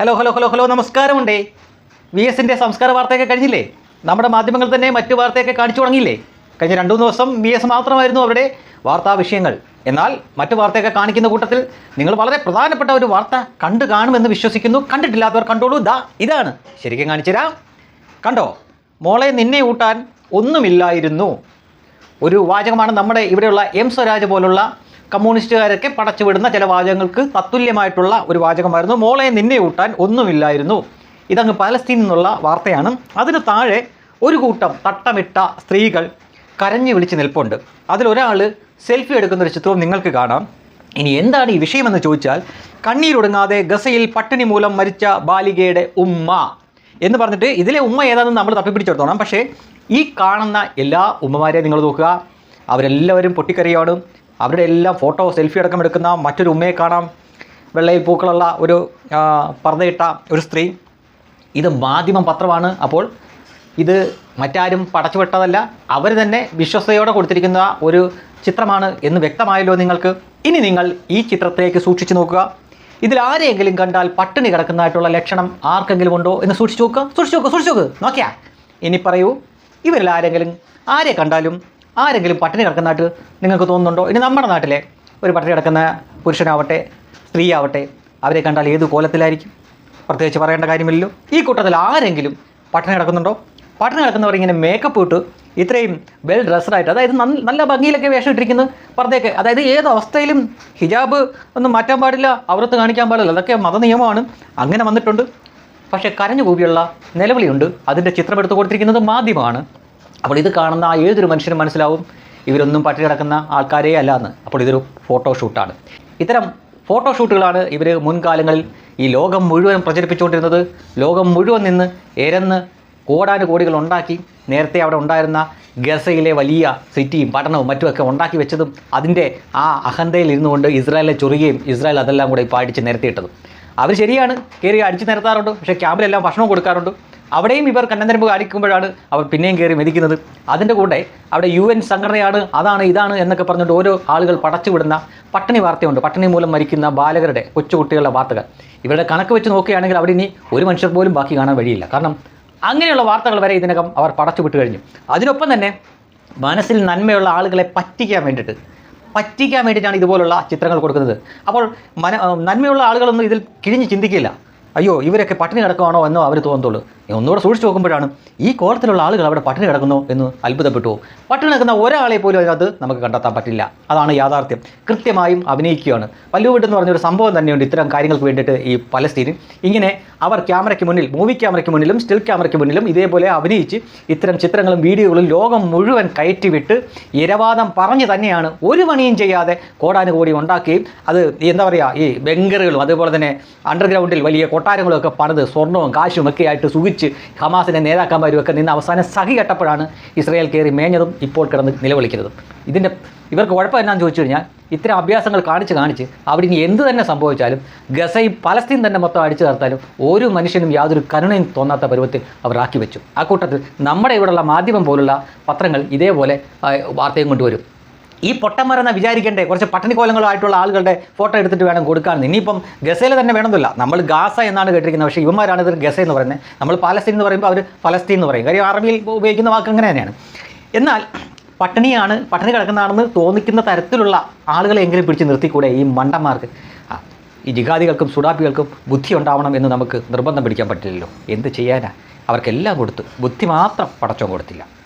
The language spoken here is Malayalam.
ഹലോ ഹലോ ഹലോ ഹലോ നമസ്കാരമുണ്ടേ. വി എസിന്റെ സംസ്കാര വാർത്തയൊക്കെ കഴിഞ്ഞില്ലേ? നമ്മുടെ മാധ്യമങ്ങൾ തന്നെ മറ്റു വാർത്തയൊക്കെ കാണിച്ചു തുടങ്ങിയില്ലേ? കഴിഞ്ഞ രണ്ടു മൂന്ന് ദിവസം വി എസ് മാത്രമായിരുന്നു അവരുടെ വാർത്താ വിഷയങ്ങൾ. എന്നാൽ മറ്റു വാർത്തയൊക്കെ കാണിക്കുന്ന കൂട്ടത്തിൽ നിങ്ങൾ വളരെ പ്രധാനപ്പെട്ട ഒരു വാർത്ത കണ്ടു കാണുമെന്ന് വിശ്വസിക്കുന്നു. കണ്ടിട്ടില്ലാത്തവർ കണ്ടോളൂ. ദാ ഇതാണ്. ശരിക്കും കാണിച്ചു തരാം. കണ്ടോ? മോളെ നിന്നെ ഊട്ടാൻ ഒന്നുമില്ലായിരുന്നു. ഒരു വാചകമാണ് നമ്മുടെ ഇവിടെയുള്ള എം സ്വരാജ് പോലുള്ള കമ്മ്യൂണിസ്റ്റുകാരൊക്കെ പടച്ചുവിടുന്ന ചില വാചകങ്ങൾക്ക് തത്തുല്യമായിട്ടുള്ള ഒരു വാചകമായിരുന്നു. മോളെ നിന്നെ ഊട്ടാൻ ഒന്നുമില്ലായിരുന്നു. ഇതങ്ങ് പാലസ്തീനിൽ നിന്നുള്ള വാർത്തയാണ്. അതിന് താഴെ ഒരു കൂട്ടം തട്ടമിട്ട സ്ത്രീകൾ കരഞ്ഞു വിളിച്ച് നിൽപ്പുണ്ട്. അതിലൊരാൾ സെൽഫി എടുക്കുന്ന ഒരു ചിത്രവും നിങ്ങൾക്ക് കാണാം. ഇനി എന്താണ് ഈ വിഷയമെന്ന് ചോദിച്ചാൽ കണ്ണീരൊടുങ്ങാതെ ഗസയിൽ പട്ടിണി മൂലം മരിച്ച ബാലികയുടെ ഉമ്മ എന്ന് പറഞ്ഞിട്ട് ഇതിലെ ഉമ്മ ഏതാണെന്ന് നമ്മൾ തപ്പിപ്പിടിച്ചെടുത്തോണം പക്ഷേ ഈ കാണുന്ന എല്ലാ ഉമ്മമാരെയും നിങ്ങൾ നോക്കുക. അവരെല്ലാവരും പൊട്ടിക്കറിയാണ് അവരുടെ എല്ലാം ഫോട്ടോ സെൽഫി അടക്കം എടുക്കുന്ന മറ്റൊരു ഉമ്മയെ കാണാം. വെള്ളയിൽ പൂക്കളുള്ള ഒരു പർദ്ദയിട്ട ഒരു സ്ത്രീ. ഇത് മാധ്യമം പത്രമാണ്. അപ്പോൾ ഇത് മറ്റാരും പടച്ചുവിട്ടതല്ല അവർ തന്നെ വിശ്വസ്തയോടെ കൊടുത്തിരിക്കുന്ന ഒരു ചിത്രമാണ് എന്ന് വ്യക്തമായല്ലോ നിങ്ങൾക്ക്. ഇനി നിങ്ങൾ ഈ ചിത്രത്തിലേക്ക് സൂക്ഷിച്ചു നോക്കുക. ഇതിൽ ആരെയെങ്കിലും കണ്ടാൽ പട്ടിണി കിടക്കുന്നതായിട്ടുള്ള ലക്ഷണം ആർക്കെങ്കിലും ഉണ്ടോ എന്ന് സൂക്ഷിച്ചു നോക്കുക. സൂക്ഷിച്ചു നോക്കുക സൂക്ഷിച്ചു നോക്കുക നോക്കിയാ? ഇനി പറയൂ ഇവരിൽ ആരെങ്കിലും ആരെ കണ്ടാലും ആരെങ്കിലും പട്ടിണി നാട്ടിൽ നിങ്ങൾക്ക് തോന്നുന്നുണ്ടോ? ഇനി നമ്മുടെ നാട്ടിലെ ഒരു പട്ടിണി കിടക്കുന്ന പുരുഷനാവട്ടെ സ്ത്രീ ആവട്ടെ അവരെ കണ്ടാൽ ഏത് കോലത്തിലായിരിക്കും? പ്രത്യേകിച്ച് പറയേണ്ട കാര്യമില്ലല്ലോ. ഈ കൂട്ടത്തിൽ ആരെങ്കിലും പട്ടിണി കിടക്കുന്നുണ്ടോ? പട്ടിണി കിടക്കുന്നവർ ഇങ്ങനെ മേക്കപ്പ് ഇട്ട് ഇത്രയും വെൽ ഡ്രസ്ഡായിട്ട് അതായത് നല്ല ഭംഗിയിലൊക്കെ വേഷം ഇട്ടിരിക്കുന്നത് പുറത്തേക്ക് അതായത് ഏത് അവസ്ഥയിലും ഹിജാബ് ഒന്നും മാറ്റാൻ പാടില്ല അവരത്ത് കാണിക്കാൻ പാടില്ല അതൊക്കെ മതനിയമമാണ്. അങ്ങനെ വന്നിട്ടുണ്ട്. പക്ഷേ കരഞ്ഞു കൂവിയുള്ള നിലവിളിയുണ്ട്. അതിന്റെ ചിത്രം എടുത്തു കൊടുത്തിരിക്കുന്നത് മാധ്യമമാണ്. അപ്പോൾ ഇത് കാണുന്ന ഏതൊരു മനുഷ്യനും മനസ്സിലാവും. ഇവരൊന്നും പട്ടി കിടക്കുന്ന ആൾക്കാരേ അല്ല എന്ന് അപ്പോൾ ഇതൊരു ഫോട്ടോഷൂട്ടാണ് ഇത്തരം ഫോട്ടോഷൂട്ടുകളാണ് ഇവർ മുൻകാലങ്ങളിൽ ഈ ലോകം മുഴുവൻ പ്രചരിപ്പിച്ചുകൊണ്ടിരുന്നത്. ലോകം മുഴുവൻ നിന്ന് എരന്ന് കോടാനുകോടികൾ ഉണ്ടാക്കി നേരത്തെ അവിടെ ഉണ്ടായിരുന്ന ഗസയിലെ വലിയ സിറ്റിയും പട്ടണവും മറ്റുമൊക്കെ ഉണ്ടാക്കി വെച്ചതും അതിന്റെ ആ അഹന്തയിൽ ഇരുന്നുകൊണ്ട് ഇസ്രായേലിനെ ചൊറിയുകയും ഇസ്രായേൽ അതെല്ലാം കൂടെ ഇപ്പോൾ അടിച്ച് നിരത്തിയിട്ടതും. അവർ ശരിയാണ്. കയറി അടിച്ചു നിരത്താറുണ്ട്. പക്ഷേ ക്യാമ്പിലെല്ലാം ഭക്ഷണവും കൊടുക്കാറുണ്ട്. അവിടെയും ഇവർ കണ്ണന്തരമ്പ് കാണിക്കുമ്പോഴാണ് അവർ പിന്നെയും കയറി മെതിക്കുന്നത്. അതിന്റെ കൂടെ അവിടെ യു എൻ സംഘടനയാണ്. അതാണ് ഇതാണ് എന്നൊക്കെ പറഞ്ഞുകൊണ്ട് ഓരോ ആളുകൾ പടച്ചുവിടുന്ന പട്ടിണി വാർത്തയുണ്ട്. പട്ടിണി മൂലം മരിക്കുന്ന ബാലകരുടെ കൊച്ചുകുട്ടികളുടെ വാർത്തകൾ. ഇവരുടെ കണക്ക് വെച്ച് നോക്കുകയാണെങ്കിൽ അവിടെ ഇനി ഒരു മനുഷ്യർ പോലും ബാക്കി കാണാൻ വഴിയില്ല. കാരണം അങ്ങനെയുള്ള വാർത്തകൾ വരെ ഇതിനകം അവർ പടച്ചു വിട്ട് കഴിഞ്ഞു. അതിനൊപ്പം തന്നെ മനസ്സിൽ നന്മയുള്ള ആളുകളെ പറ്റിക്കാൻ വേണ്ടിയിട്ട് പറ്റിക്കാൻ വേണ്ടിയിട്ടാണ് ഇതുപോലുള്ള ചിത്രങ്ങൾ കൊടുക്കുന്നത്. അപ്പോൾ മന നന്മയുള്ള ആളുകളൊന്നും ഇതിൽ കിഴിഞ്ഞ് ചിന്തിക്കില്ല. അയ്യോ ഇവരൊക്കെ പട്ടിണി കിടക്കുവാണോ എന്നോ അവർ തോന്നത്തുള്ളൂ. ഒന്നുകൂടെ സൂക്ഷിച്ച് നോക്കുമ്പോഴാണ് ഈ കോളത്തിലുള്ള ആളുകൾ അവിടെ പട്ടിണി കിടക്കുന്നു എന്ന് അത്ഭുതപ്പെട്ടു. പട്ടിണി കിടക്കുന്ന ഒരാളെ പോലും അതിനകത്ത് നമുക്ക് കണ്ടെത്താൻ പറ്റില്ല. അതാണ് യാഥാർത്ഥ്യം. കൃത്യമായും അഭിനയിക്കുകയാണ്. പല്ലുവിട്ട് എന്ന് പറഞ്ഞൊരു സംഭവം തന്നെയുണ്ട്. ഇത്തരം കാര്യങ്ങൾക്ക് വേണ്ടിയിട്ട് ഈ പലസ്തീനിൽ. ഇങ്ങനെ അവർ ക്യാമറയ്ക്ക് മുന്നിൽ മൂവി ക്യാമറയ്ക്ക് മുന്നിലും സ്റ്റിൽ ക്യാമറയ്ക്ക് മുന്നിലും ഇതേപോലെ അഭിനയിച്ച് ഇത്തരം ചിത്രങ്ങളും വീഡിയോകളും ലോകം മുഴുവൻ കയറ്റിവിട്ട് ഇരവാദം പറഞ്ഞു തന്നെയാണ് ഒരു പണിയും ചെയ്യാതെ കോടാനുകോടി ഉണ്ടാക്കുകയും അത് എന്താ പറയുക ഈ ബംഗറുകളും അതുപോലെ തന്നെ അണ്ടർഗ്രൗണ്ടിൽ വലിയ കൊട്ടാരങ്ങളും ഒക്കെ പണിത് സ്വർണവും കാശും ഒക്കെ ആയിട്ട് സുഖിച്ച് ഹമാസിന്റെ നേതാക്കന്മാരും ഒക്കെ നിന്ന് അവസാനം സഹി കെട്ടപ്പോഴാണ് ഇസ്രായേൽ കയറി മേഞ്ഞതും ഇപ്പോൾ കിടന്ന് നിലവിളിക്കുന്നതും. ഇതിന്റെ ഇവർക്ക് കുഴപ്പം എന്നാന്ന് ചോദിച്ചു കഴിഞ്ഞാൽ ഇത്തരം അഭ്യാസങ്ങൾ കാണിച്ച് കാണിച്ച് അവിടെ ഇനി എന്ത് തന്നെ സംഭവിച്ചാലും ഗസയും പലസ്തീൻ തന്നെ മൊത്തം അടിച്ചു തീർത്താലും ഓരോ മനുഷ്യനും യാതൊരു കരുണയും തോന്നാത്ത പരുവത്തിൽ അവർ ആക്കി വെച്ചു. ആ കൂട്ടത്തിൽ നമ്മുടെ ഇവിടെയുള്ള മാധ്യമം പോലുള്ള പത്രങ്ങൾ ഇതേപോലെ വാർത്തയും കൊണ്ടുവരും. ഈ പൊട്ടന്മാരെന്നാ വിചാരിക്കേണ്ടേ? കുറച്ച് പട്ടണിക്കോലങ്ങളായിട്ടുള്ള ആളുകളുടെ ഫോട്ടോ എടുത്തിട്ട് വേണം കൊടുക്കാൻ ഇനിയിപ്പം ഗസയിൽ തന്നെ വേണമെന്നില്ല. നമ്മൾ ഗാസ എന്നാണ് കേട്ടിരിക്കുന്നത്. പക്ഷേ ഇവന്മാരാണ് ഇത് ഗസ എന്ന് പറയുന്നത്. നമ്മൾ പാലസ്തീൻ എന്ന് പറയുമ്പോൾ അവർ ഫലസ്തീൻ എന്ന് പറയും. കാര്യം അറബിയിൽ ഉപയോഗിക്കുന്ന വാക്ക് അങ്ങനെ തന്നെയാണ്. എന്നാൽ പട്ടിണിയാണ് പട്ടിണി കിടക്കുന്നതാണെന്ന് തോന്നിക്കുന്ന തരത്തിലുള്ള ആളുകളെ എങ്കിലും പിടിച്ച് നിർത്തിക്കൂടെ ഈ മണ്ടന്മാർക്ക്? ഈ ജിഹാദികൾക്കും സുഡാപ്പികൾക്കും ബുദ്ധി ഉണ്ടാവണം എന്ന് നമുക്ക് നിർബന്ധം പിടിക്കാൻ പറ്റില്ലല്ലോ. എന്ത് ചെയ്യാനാണ് അവർക്കെല്ലാം കൊടുത്തു ബുദ്ധി മാത്രം പടച്ചോൻ കൊടുത്തില്ല.